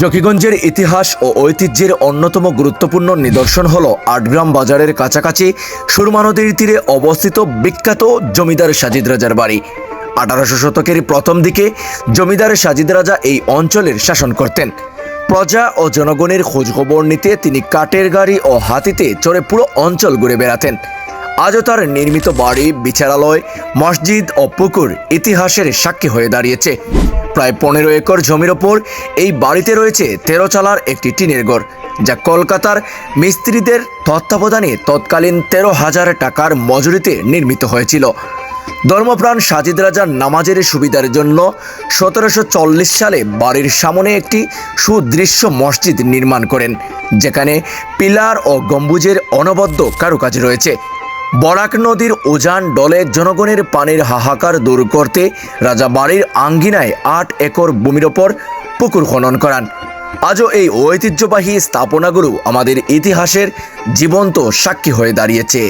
জকিগঞ্জের ইতিহাস ও ঐতিহ্যের অন্যতম গুরুত্বপূর্ণ নিদর্শন হল আটগ্রাম বাজারের কাছাকাছি সুরমা নদীর তীরে অবস্থিত বিখ্যাত জমিদার সাজিদ রাজার বাড়ি। আঠারোশো শতকের প্রথম দিকে জমিদার সাজিদ রাজা এই অঞ্চলের শাসন করতেন। প্রজা ও জনগণের খোঁজখবর নিতে তিনি কাঠের গাড়ি ও হাতিতে চড়ে পুরো অঞ্চল ঘুরে বেড়াতেন। আজও তার নির্মিত বাড়ি, বিচারালয়, মসজিদ ও পুকুর ইতিহাসের সাক্ষী হয়ে দাঁড়িয়েছে। প্রায় পনেরো একর জমির ওপর এই বাড়িতে রয়েছে তেরো চালার একটি টিনের ঘর, যা কলকাতার মিস্ত্রিদের তত্ত্বাবধানে তৎকালীন তেরো হাজার টাকার মজুরিতে নির্মিত হয়েছিল। ধর্মপ্রাণ সাজিদ রাজার নামাজের সুবিধার জন্য সতেরোশো চল্লিশ সালে বাড়ির সামনে একটি সুদৃশ্য মসজিদ নির্মাণ করেন, যেখানে পিলার ও গম্বুজের অনবদ্য কারুকাজ রয়েছে। বরাক নদীর উজান ডলে জনগণের পানির হাহাকার দূর করতে রাজা বাড়ির আঙ্গিনায় আট একর ভূমির ওপর পুকুর খনন করান। আজও এই ঐতিহ্যবাহী স্থাপনাগুলো আমাদের ইতিহাসের জীবন্ত সাক্ষী হয়ে দাঁড়িয়েছে।